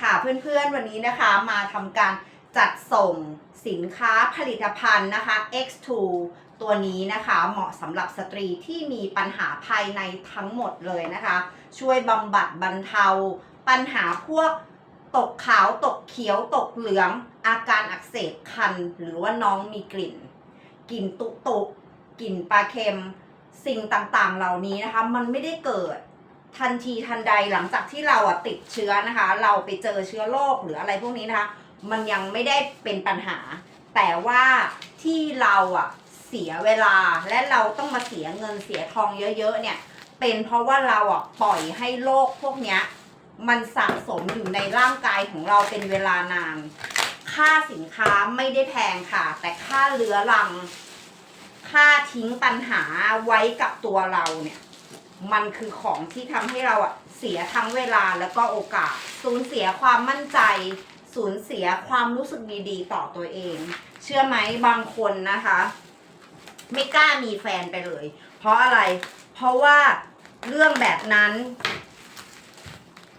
ค่ะเพื่อนๆวันนี้นะคะมาทำการจัดส่งสินค้าผลิตภัณฑ์นะคะ X2 ตัวนี้นะคะเหมาะสำหรับสตรีที่มีปัญหาภายในทั้งหมดเลยนะคะ ช่วยบำบัดบรรเทา ปัญหาพวกตกขาวตกเขียวตกเหลือง อาการอักเสบคัน หรือว่าน้องมีกลิ่น กลิ่นตุกตุกกลิ่นปลาเค็ม สิ่งต่างๆเหล่านี้นะคะ มันไม่ได้เกิด ทันทีทันใดหลังจากที่เราอะติดเชื้อนะคะ เราไปเจอเชื้อโรคหรืออะไรพวกนี้นะคะ มันยังไม่ได้เป็นปัญหา แต่ว่าที่เราอะเสียเวลาและเราต้องมาเสียเงินเสียทองเยอะ ๆ เนี่ย เป็นเพราะว่าเราอะปล่อยให้โรคพวกเนี้ย มันสะสมอยู่ในร่างกายของเราเป็นเวลานาน ค่าสินค้าไม่ได้แพงค่ะ แต่ค่าเรือรัง ค่าทิ้งปัญหาไว้กับตัวเราเนี่ย มันคือของที่ทำให้เราอะเสียทั้งเวลาแล้วก็โอกาส สูญเสียความมั่นใจ สูญเสียความรู้สึกดีๆ ต่อตัวเอง เชื่อไหมบางคนนะคะ ไม่กล้ามีแฟนไปเลย เพราะอะไร เพราะว่าเรื่องแบบนั้น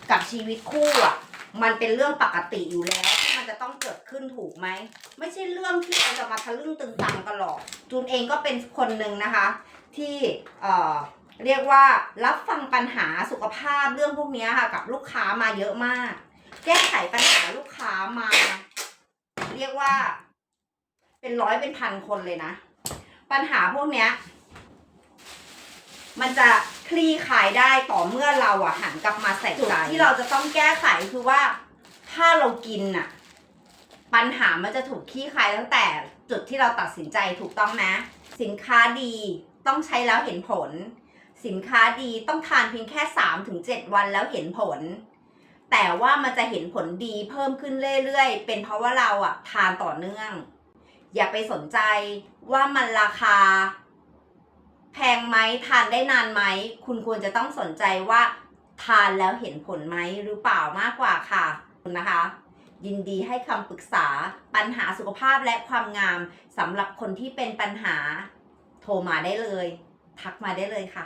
กับชีวิตคู่อะมันเป็นเรื่องปกติอยู่แล้วที่มันจะต้องเกิดขึ้นถูกไหม ไม่ใช่เรื่องที่เราจะมาทะลึ่งตึงตังกันหรอก จูนเองก็เป็นคนหนึ่งนะคะ ที่เอ่อ เรียกว่ารับฟังปัญหาสุขภาพเรื่องพวกนี้ค่ะกับลูกค้ามาเยอะมาก แก้ไขปัญหาลูกค้ามา เรียกว่า เป็นร้อยเป็นพันคนเลยนะ ปัญหาพวกเนี้ย มันจะคลี่คลายได้ต่อเมื่อเราอะหันกลับมาใส่ใจที่เราจะต้องแก้ไขคือว่า ถ้าเรากินน่ะปัญหามันจะถูกคลี่คลายตั้งแต่จุดที่เราตัดสินใจถูกต้องไหมสินค้าดีต้องใช้แล้วเห็นผล สินค้าดีต้องทานเพียงแค่3ถึง7วันแล้วเห็นผล แต่ว่ามันจะเห็นผลดีเพิ่มขึ้นเรื่อยๆ เป็นเพราะว่าเราอะทานต่อเนื่อง อย่าไปสนใจว่ามันราคา แพงไหมทานได้นานไหม คุณควรจะต้องสนใจว่าทานแล้วเห็นผลไหมหรือเปล่ามากกว่าค่ะคุณนะคะ ยินดีให้คำปรึกษาปัญหาสุขภาพและความงามสำหรับคนที่เป็นปัญหาโทรมาได้เลย ทักมาได้เลยค่ะ